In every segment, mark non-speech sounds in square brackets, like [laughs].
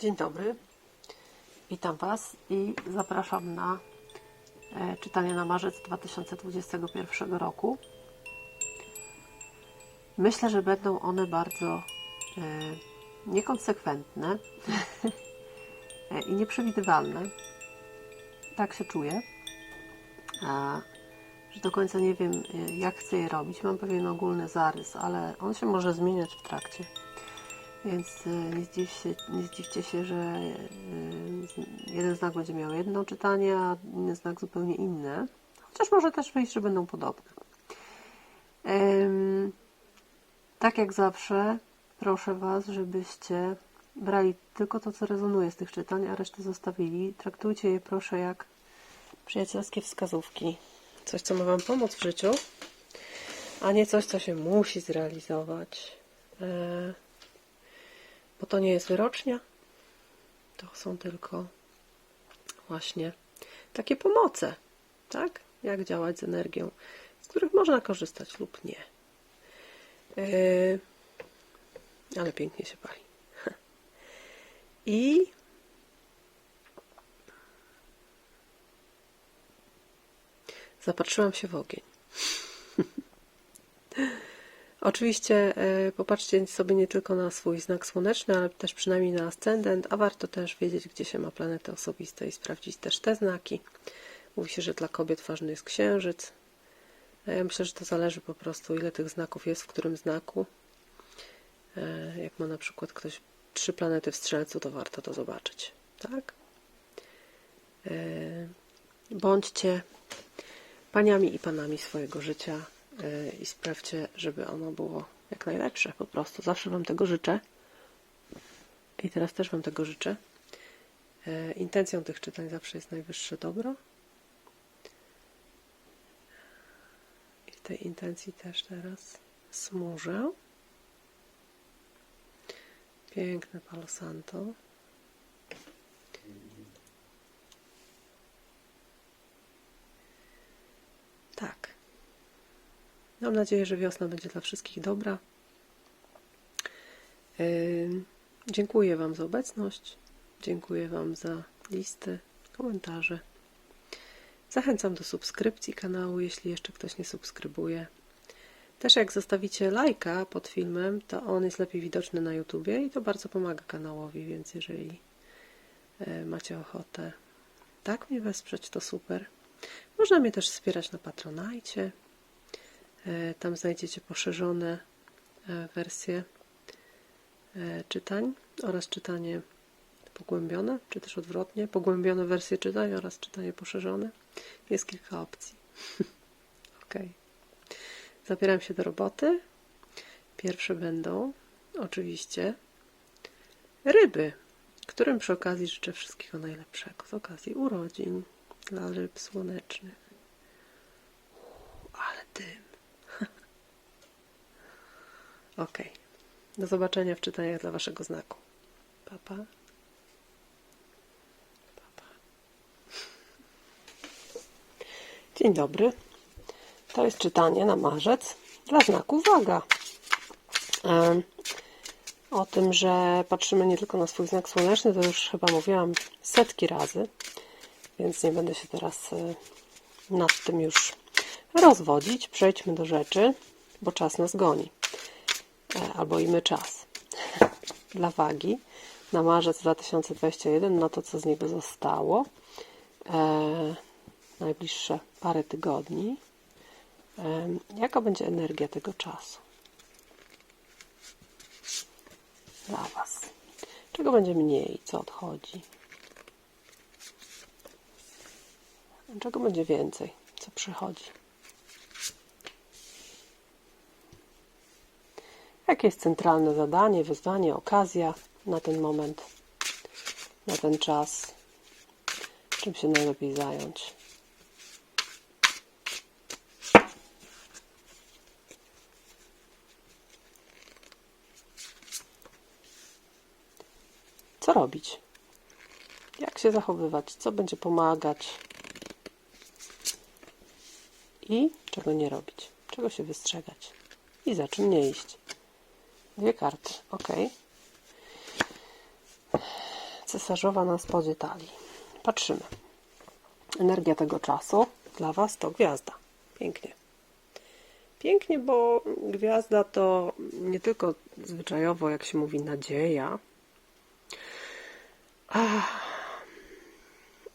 Dzień dobry. Witam Was i zapraszam na e, czytanie na marzec 2021 roku. Myślę, że będą one bardzo e, niekonsekwentne [laughs] e, i nieprzewidywalne. Tak się czuję. Że do końca nie wiem, jak chcę je robić. Mam pewien ogólny zarys, ale on się może zmieniać w trakcie. Więc e, nie, zdziw się, nie zdziwcie się, że e, jeden znak będzie miał jedno czytanie, a inny znak zupełnie inne. Chociaż może też wyjść, że będą podobne. Tak jak zawsze, proszę Was, żebyście brali tylko to, co rezonuje z tych czytań, a resztę zostawili. Traktujcie je proszę jak przyjacielskie wskazówki. Coś, co ma Wam pomóc w życiu, a nie coś, co się musi zrealizować. Bo to nie jest wyrocznia, to są tylko właśnie takie pomoce, tak? Jak działać z energią, z których można korzystać lub nie. Yy, ale pięknie się pali. [laughs] I zapatrzyłam się w ogień. [laughs] Oczywiście e, popatrzcie sobie nie tylko na swój znak słoneczny, ale też przynajmniej na ascendent, a warto też wiedzieć, gdzie się ma planety osobiste i sprawdzić też te znaki. Mówi się, że dla kobiet ważny jest księżyc. Ja myślę, że to zależy po prostu, ile tych znaków jest w którym znaku. E, Jak ma na przykład ktoś trzy planety w strzelcu, to warto to zobaczyć. Tak? E, Bądźcie paniami i panami swojego życia i sprawdźcie, żeby ono było jak najlepsze. Po prostu zawsze Wam tego życzę. I teraz też Wam tego życzę. Yy, Intencją tych czytań zawsze jest najwyższe dobro. I w tej intencji też teraz smużę. Piękne Palo Santo. Tak. Mam nadzieję, że wiosna będzie dla wszystkich dobra. Dziękuję Wam za obecność. Dziękuję Wam za listy, komentarze. Zachęcam do subskrypcji kanału, jeśli jeszcze ktoś nie subskrybuje. Też jak zostawicie lajka pod filmem, to on jest lepiej widoczny na YouTubie i to bardzo pomaga kanałowi, więc jeżeli e, macie ochotę tak mnie wesprzeć, to super. Można mnie też wspierać na Patronajcie. E, Tam znajdziecie poszerzone e, wersje e, czytań oraz czytanie pogłębione, czy też odwrotnie, pogłębione wersje czytań oraz czytanie poszerzone. Jest kilka opcji. [laughs] ok. Zabieram się do roboty. Pierwsze będą oczywiście ryby, którym przy okazji życzę wszystkiego najlepszego z okazji urodzin dla ryb słonecznych. Ale dym. Ok. Do zobaczenia w czytaniach dla Waszego znaku. Papa. Papa. Dzień dobry. To jest czytanie na marzec dla znaku waga. O tym, że patrzymy nie tylko na swój znak słoneczny, to już chyba mówiłam setki razy, więc nie będę się teraz e, nad tym już rozwodzić. Przejdźmy do rzeczy, bo czas nas goni. E, Albo i my czas. [laughs] Dla wagi na marzec 2021, na to, co z niego zostało. E, najbliższe parę tygodni. E, jaka będzie energia tego czasu? Dla Was. Czego będzie mniej? Co odchodzi? Czego będzie więcej? Co przychodzi? Jakie jest centralne zadanie, wyzwanie, okazja na ten moment, na ten czas? Czym się najlepiej zająć? Co robić? Jak się zachowywać? Co będzie pomagać? I czego nie robić? Czego się wystrzegać? I za czym nie iść? Dwie karty. Ok. cesarzowa na spodzie talii. Patrzymy. Energia tego czasu dla Was to gwiazda. Pięknie. Pięknie, bo gwiazda to nie tylko zwyczajowo, jak się mówi, nadzieja,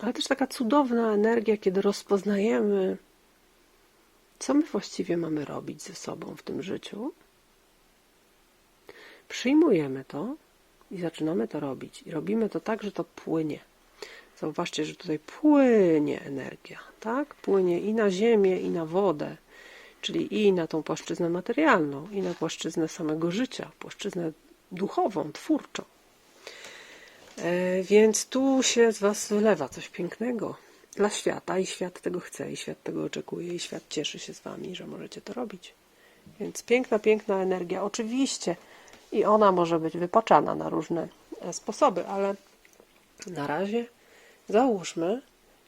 ale też taka cudowna energia, kiedy rozpoznajemy, co my właściwie mamy robić ze sobą w tym życiu. Przyjmujemy to i zaczynamy to robić. I robimy to tak, że to płynie. Zauważcie, że tutaj płynie energia, tak? Płynie i na ziemię, i na wodę, czyli i na tą płaszczyznę materialną, i na płaszczyznę samego życia, płaszczyznę duchową, twórczą. E, Więc tu się z Was wylewa coś pięknego dla świata i świat tego chce, i świat tego oczekuje, i świat cieszy się z Wami, że możecie to robić. Więc piękna, piękna energia. Oczywiście i ona może być wypaczana na różne e, sposoby, ale na razie załóżmy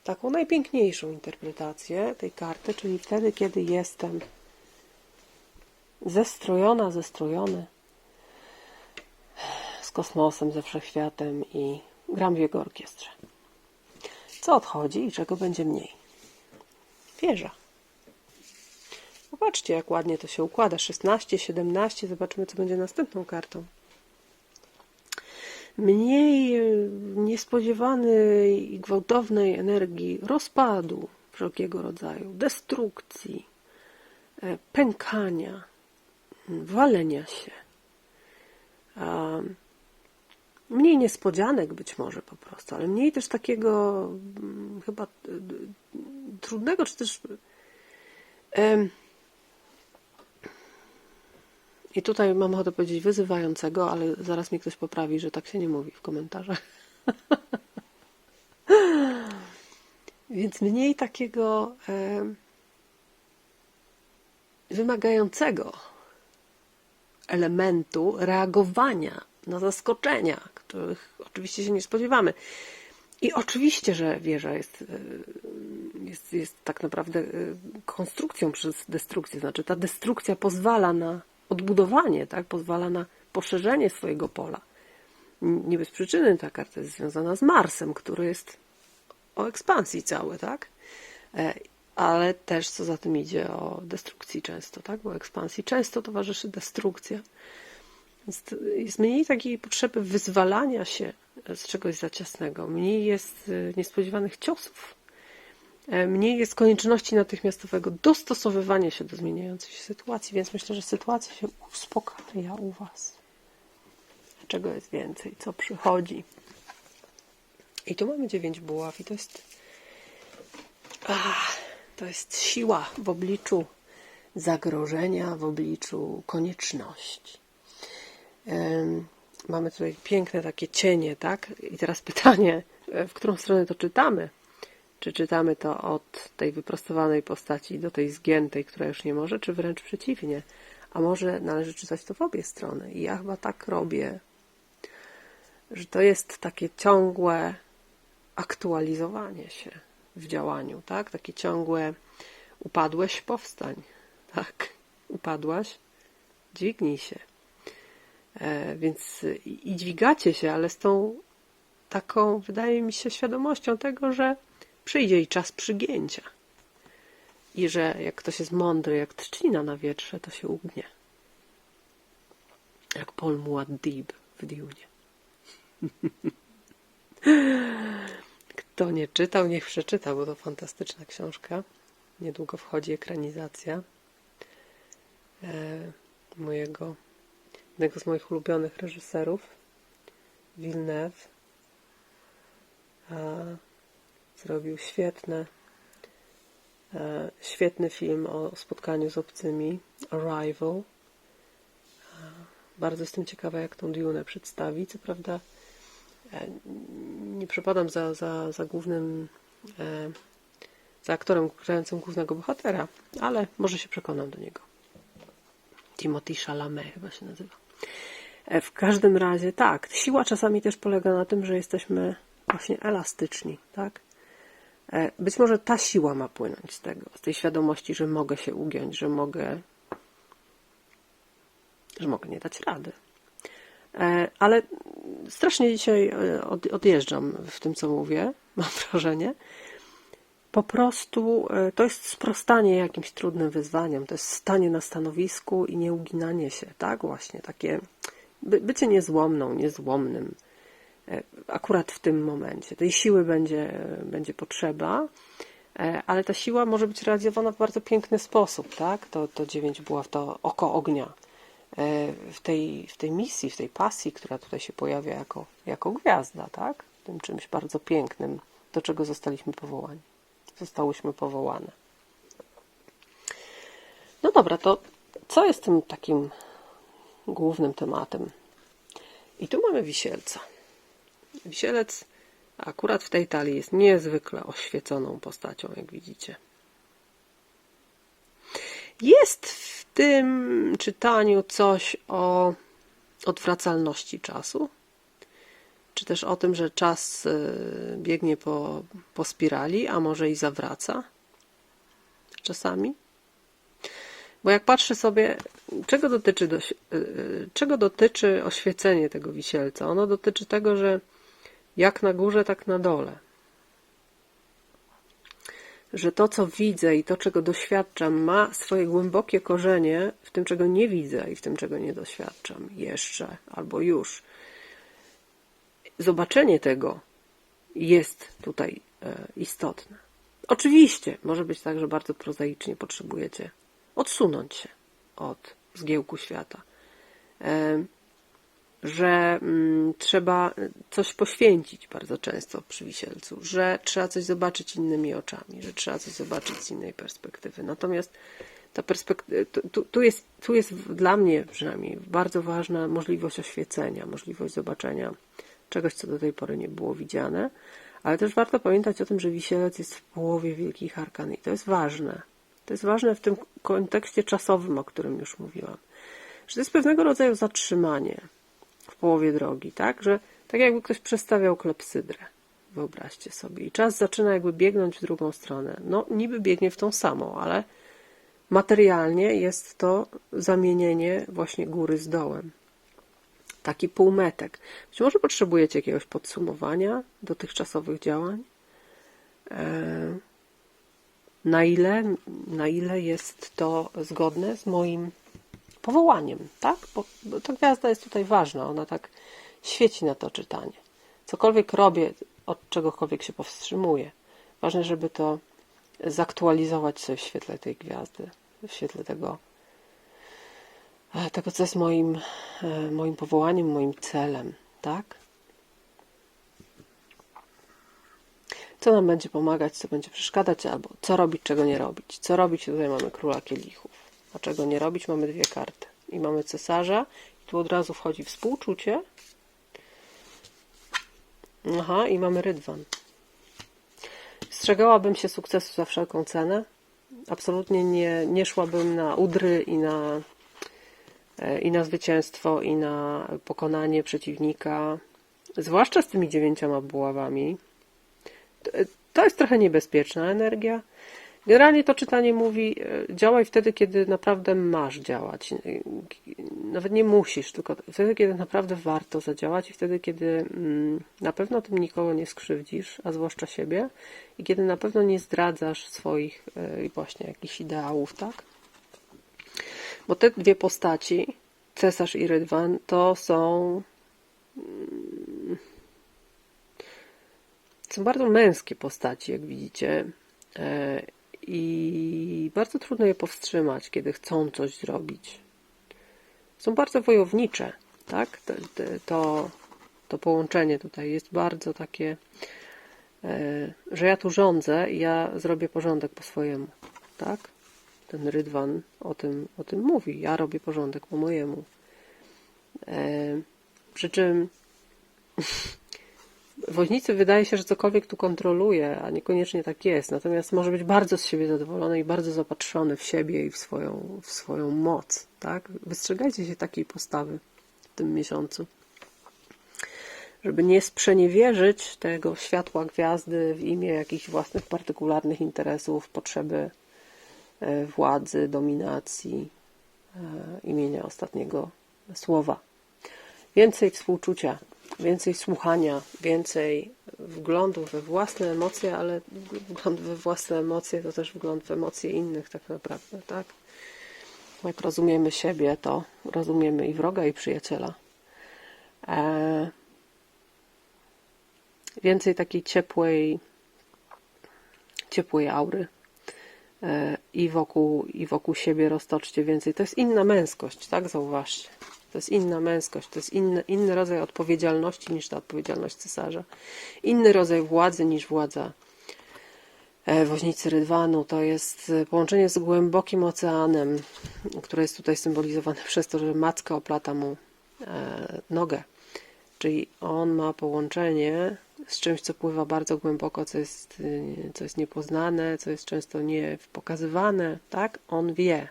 taką najpiękniejszą interpretację tej karty, czyli wtedy, kiedy jestem zestrojona, zestrojony z kosmosem, ze wszechświatem i gram w jego orkiestrze. Co odchodzi i czego będzie mniej? Wieża. Popatrzcie, jak ładnie to się układa. 16, 17. Zobaczymy, co będzie następną kartą. Mniej e, niespodziewanej i gwałtownej energii rozpadu wszelkiego rodzaju, destrukcji, e, pękania, walenia się. Mniej niespodzianek być może po prostu, ale mniej też takiego chyba trudnego, czy też i tutaj mam ochotę powiedzieć wyzywającego, ale zaraz mi ktoś poprawi, że tak się nie mówi w komentarzach. [laughs] Więc mniej takiego em, wymagającego elementu reagowania na zaskoczenia, których oczywiście się nie spodziewamy. I oczywiście, że wieża jest, y, jest, jest tak naprawdę y, konstrukcją przez destrukcję. Znaczy, ta destrukcja pozwala na odbudowanie, tak? pozwala na poszerzenie swojego pola. Nie bez przyczyny ta karta jest związana z Marsem, który jest o ekspansji cały, tak? E, ale też co za tym idzie o destrukcji często, tak? Bo ekspansji często towarzyszy destrukcja. Więc jest mniej takiej potrzeby wyzwalania się z czegoś za ciasnego, mniej jest y, niespodziewanych ciosów, e, mniej jest konieczności natychmiastowego dostosowywania się do zmieniającej się sytuacji, więc myślę, że sytuacja się uspokaja u Was. Czego jest więcej, co przychodzi. I tu mamy dziewięć buław i to jest ach, to jest siła w obliczu zagrożenia, w obliczu konieczności. Mamy tutaj piękne takie cienie, tak? I teraz pytanie, e, w którą stronę to czytamy? Czy czytamy to od tej wyprostowanej postaci do tej zgiętej, która już nie może, czy wręcz przeciwnie? A może należy czytać to w obie strony? I ja chyba tak robię, że to jest takie ciągłe aktualizowanie się w działaniu, tak? Takie ciągłe upadłeś, powstań, [laughs] tak? Upadłaś, dźwignij się. E, więc i dźwigacie się, ale z tą taką, wydaje mi się, świadomością tego, że przyjdzie i czas przygięcia. I że jak ktoś jest mądry, jak trzcina na wietrze, to się ugnie. Jak Paul Muad'Dib w Diunie. [laughs] Kto nie czytał, niech przeczyta, bo to fantastyczna książka. Niedługo wchodzi ekranizacja e, mojego jednego z moich ulubionych reżyserów, Villeneuve. Zrobił świetne, e, świetny film o spotkaniu z obcymi, Arrival. Bardzo jestem ciekawa, jak tą Dune przedstawi. Co prawda e, nie przepadam za, za, za głównym, e, za aktorem grającym głównego bohatera, ale może się przekonam do niego. Timothy Chalamet chyba się nazywa. E, w każdym razie tak, siła czasami też polega na tym, że jesteśmy właśnie elastyczni, tak? E, być może ta siła ma płynąć z tego, z tej świadomości, że mogę się ugiąć, że mogę, że mogę nie dać rady. E, Ale strasznie dzisiaj e, od- odjeżdżam w tym, co mówię, [laughs] mam wrażenie. Po prostu to jest sprostanie jakimś trudnym wyzwaniom, to jest stanie na stanowisku i nie uginanie się, tak? Właśnie takie by, bycie niezłomną, niezłomnym. E, Akurat w tym momencie. Tej siły będzie, będzie potrzeba, e, ale ta siła może być realizowana w bardzo piękny sposób, tak? To, to dziewięć buław, to oko ognia. E, W tej, w tej misji, w tej pasji, która tutaj się pojawia jako, jako gwiazda, tak? Tym czymś bardzo pięknym, do czego zostaliśmy powołani. Zostałyśmy powołane. No dobra, to co jest tym takim głównym tematem? I tu mamy wisielca. Wisielec akurat w tej talii jest niezwykle oświeconą postacią, jak widzicie. Jest w tym czytaniu coś o odwracalności czasu, czy też o tym, że czas y, biegnie po, po spirali, a może i zawraca czasami. Bo jak patrzę sobie, czego dotyczy, y, y, czego dotyczy oświecenie tego wisielca? Ono dotyczy tego, że jak na górze, tak na dole. Że to, co widzę i to, czego doświadczam, ma swoje głębokie korzenie w tym, czego nie widzę i w tym, czego nie doświadczam jeszcze albo już. Zobaczenie tego jest tutaj e, istotne. Oczywiście może być tak, że bardzo prozaicznie potrzebujecie odsunąć się od zgiełku świata. Że mm, trzeba coś poświęcić bardzo często przy wisielcu, że trzeba coś zobaczyć innymi oczami, że trzeba coś zobaczyć z innej perspektywy. Natomiast ta perspektywa, tu, tu, jest, tu jest dla mnie przynajmniej bardzo ważna możliwość oświecenia, możliwość zobaczenia czegoś, co do tej pory nie było widziane, ale też warto pamiętać o tym, że wisielec jest w połowie wielkich arkan i to jest ważne. To jest ważne w tym kontekście czasowym, o którym już mówiłam. Że to jest pewnego rodzaju zatrzymanie połowie drogi, tak? Że tak jakby ktoś przestawiał klepsydrę. Wyobraźcie sobie. I czas zaczyna jakby biegnąć w drugą stronę. No, niby biegnie w tą samą, ale materialnie jest to zamienienie właśnie góry z dołem. Taki półmetek. Być może potrzebujecie jakiegoś podsumowania dotychczasowych działań. E, Na ile, na ile jest to zgodne z moim powołaniem, tak? Bo, bo ta gwiazda jest tutaj ważna, ona tak świeci na to czytanie. Cokolwiek robię, od czegokolwiek się powstrzymuję. Ważne, żeby to zaktualizować sobie w świetle tej gwiazdy, w świetle tego, e, tego co jest moim, e, moim powołaniem, moim celem, tak? Co nam będzie pomagać, co będzie przeszkadzać, albo co robić, czego nie robić. Co robić, tutaj mamy króla kielichów. A czego nie robić, mamy dwie karty. I mamy cesarza, i tu od razu wchodzi współczucie. Aha, i mamy rydwan. Strzegałabym się sukcesu za wszelką cenę. Absolutnie nie, nie szłabym na udry i na, e, i na zwycięstwo, i na pokonanie przeciwnika. Zwłaszcza z tymi dziewięcioma buławami. To- To jest trochę niebezpieczna energia. Generalnie to czytanie mówi, e, działaj wtedy, kiedy naprawdę masz działać. E, Nawet nie musisz, tylko wtedy, kiedy naprawdę warto zadziałać i wtedy, kiedy mm, na pewno tym nikogo nie skrzywdzisz, a zwłaszcza siebie i kiedy na pewno nie zdradzasz swoich e, właśnie jakichś ideałów, tak? Bo te dwie postaci, cesarz i rydwan, to są mm, są bardzo męskie postaci, jak widzicie. I bardzo trudno je powstrzymać, kiedy chcą coś zrobić. Są bardzo wojownicze, tak? To, to połączenie tutaj jest bardzo takie, e, że ja tu rządzę i ja zrobię porządek po swojemu, tak? Ten rydwan o tym, o tym mówi. Ja robię porządek po mojemu. E, Przy czym [laughs] woźnicy wydaje się, że cokolwiek tu kontroluje, a niekoniecznie tak jest. Natomiast może być bardzo z siebie zadowolony i bardzo zapatrzony w siebie i w swoją, w swoją moc. Tak? Wystrzegajcie się takiej postawy w tym miesiącu. Żeby nie sprzeniewierzyć tego światła gwiazdy w imię jakichś własnych partykularnych interesów, potrzeby e, władzy, dominacji, e, imienia ostatniego słowa. Więcej współczucia, więcej słuchania, więcej wglądu we własne emocje, ale wgląd we własne emocje to też wgląd w emocje innych tak naprawdę, tak? Jak rozumiemy siebie, to rozumiemy i wroga, i przyjaciela. Eee, więcej takiej ciepłej, ciepłej aury e, i wokół, i wokół siebie roztoczcie więcej. To jest inna męskość, tak? Zauważcie. To jest inna męskość, to jest inny, inny rodzaj odpowiedzialności niż ta odpowiedzialność cesarza. Inny rodzaj władzy niż władza e, woźnicy Rydwanu. To jest e, połączenie z głębokim oceanem, które jest tutaj symbolizowane [laughs] przez to, że macka oplata mu e, nogę. Czyli on ma połączenie z czymś, co pływa bardzo głęboko, co jest, co jest niepoznane, co jest często nie pokazywane, tak? On wie,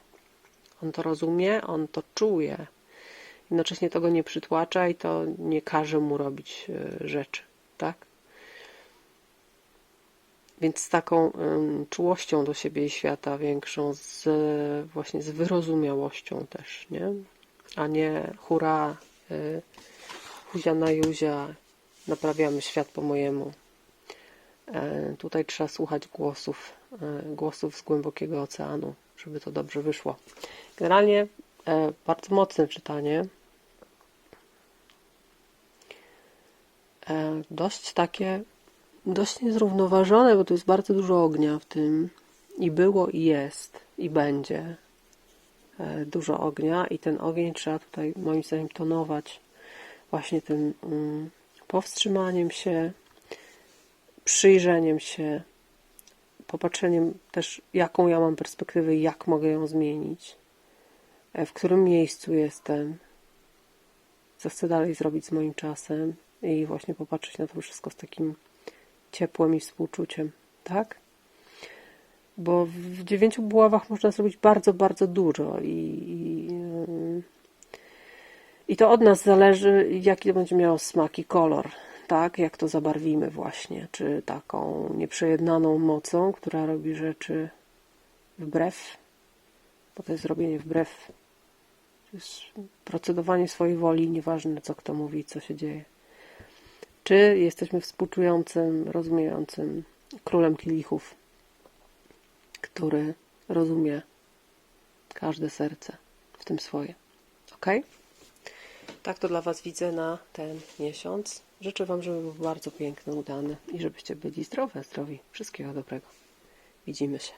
on to rozumie, on to czuje. Jednocześnie to go nie przytłacza i to nie każe mu robić y, rzeczy, tak? Więc z taką czułością do siebie i świata większą, z, właśnie z wyrozumiałością też, nie? A nie hura, y, huzia na juzia, naprawiamy świat po mojemu. E, tutaj trzeba słuchać głosów, e, głosów z głębokiego oceanu, żeby to dobrze wyszło. Generalnie e, bardzo mocne czytanie. Dość takie, dość niezrównoważone, bo tu jest bardzo dużo ognia w tym. I było, i jest, i będzie. E, dużo ognia, i ten ogień trzeba tutaj, moim zdaniem, tonować właśnie tym mm, powstrzymaniem się, przyjrzeniem się, popatrzeniem też, jaką ja mam perspektywę i jak mogę ją zmienić, e, w którym miejscu jestem, co chcę dalej zrobić z moim czasem i właśnie popatrzeć na to wszystko z takim ciepłem i współczuciem, tak? Bo w dziewięciu buławach można zrobić bardzo, bardzo dużo i, i yy, i to od nas zależy, jaki to będzie miało smak i kolor, tak? Jak to zabarwimy właśnie. Czy taką nieprzejednaną mocą, która robi rzeczy wbrew, bo to jest robienie wbrew. To jest procedowanie swojej woli, nieważne co kto mówi, co się dzieje. Czy jesteśmy współczującym, rozumiejącym królem kielichów, który rozumie każde serce, w tym swoje. ok? Tak to dla Was widzę na ten miesiąc. Życzę Wam, żeby był bardzo piękny, udany i żebyście byli zdrowe, zdrowi. Wszystkiego dobrego. Widzimy się.